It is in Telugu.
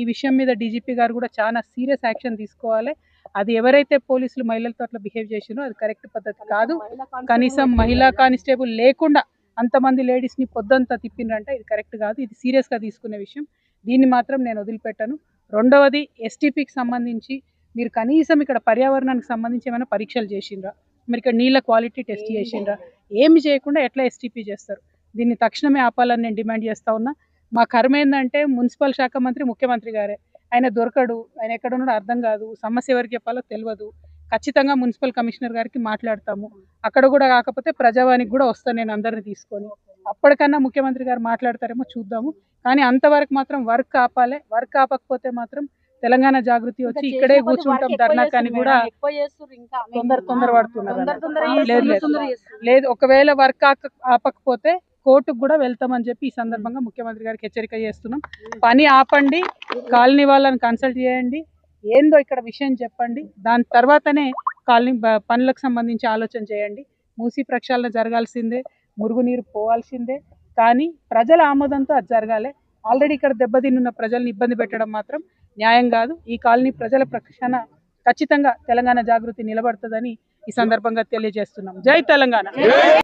ఈ విషయం మీద డీజీపీ గారు కూడా చాలా సీరియస్ యాక్షన్ తీసుకోవాలి. అది ఎవరైతే పోలీసులు మహిళలతో అట్లా బిహేవ్ చేసినో అది కరెక్ట్ పద్ధతి కాదు. కనీసం మహిళా కానిస్టేబుల్ లేకుండా అంతమంది లేడీస్ని పొద్దంతా తిప్పిండ్రంటే ఇది కరెక్ట్ కాదు. ఇది సీరియస్గా తీసుకునే విషయం. దీన్ని మాత్రం నేను వదిలిపెట్టాను. రెండవది ఎస్టీపీకి సంబంధించి మీరు కనీసం ఇక్కడ పర్యావరణానికి సంబంధించి ఏమైనా పరీక్షలు చేసిండ్రా? మీరు ఇక్కడ నీళ్ళ క్వాలిటీ టెస్ట్ చేసిండ్రా? ఏమి చేయకుండా ఎట్లా ఎస్టీపీ చేస్తారు? దీన్ని తక్షణమే ఆపాలని నేను డిమాండ్ చేస్తా ఉన్నా. మా కర్మ ఏంటంటే మున్సిపల్ శాఖ మంత్రి ముఖ్యమంత్రి గారే. ఆయన దొరకడు ఆయన ఎక్కడ ఉన్నాడో అర్థం కాదు సమస్య ఎవరికి చెప్పాలో తెలియదు ఖచ్చితంగా మున్సిపల్ కమిషనర్ గారికి మాట్లాడతాము. అక్కడ కూడా కాకపోతే ప్రజావానికి కూడా వస్తాను నేను అందరిని తీసుకొని. అప్పటికన్నా ముఖ్యమంత్రి గారు మాట్లాడతారేమో చూద్దాము. కానీ అంతవరకు మాత్రం వర్క్ ఆపాలి వర్క్ ఆపకపోతే మాత్రం తెలంగాణ జాగృతి వచ్చి ఇక్కడే కూర్చుంటాం ధర్నా కానీ కూడా తొందర తొందర పడుతున్నారు లేదు, లేదు. ఒకవేళ వర్క్ ఆపకపోతే కోర్టుకు కూడా వెళ్తామని చెప్పి ఈ సందర్భంగా ముఖ్యమంత్రి గారికి హెచ్చరిక చేస్తున్నాం. పని ఆపండి కాలనీ వాళ్ళని కన్సల్ట్ చేయండి. ఏందో ఇక్కడ విషయం చెప్పండి. దాని తర్వాతనే కాలనీ పనులకు సంబంధించి ఆలోచన చేయండి. మూసి ప్రక్షాళన జరగాల్సిందే మురుగునీరు పోవాల్సిందే. కానీ ప్రజల ఆమోదంతో అది జరగాలి. ఆల్రెడీ ఇక్కడ దెబ్బతిన్నున్న ప్రజల్ని ఇబ్బంది పెట్టడం మాత్రం న్యాయం కాదు. ఈ కాలనీ ప్రజల ప్రక్షణ ఖచ్చితంగా తెలంగాణ జాగృతి నిలబడుతుందని ఈ సందర్భంగా తెలియజేస్తున్నాం. జై తెలంగాణ.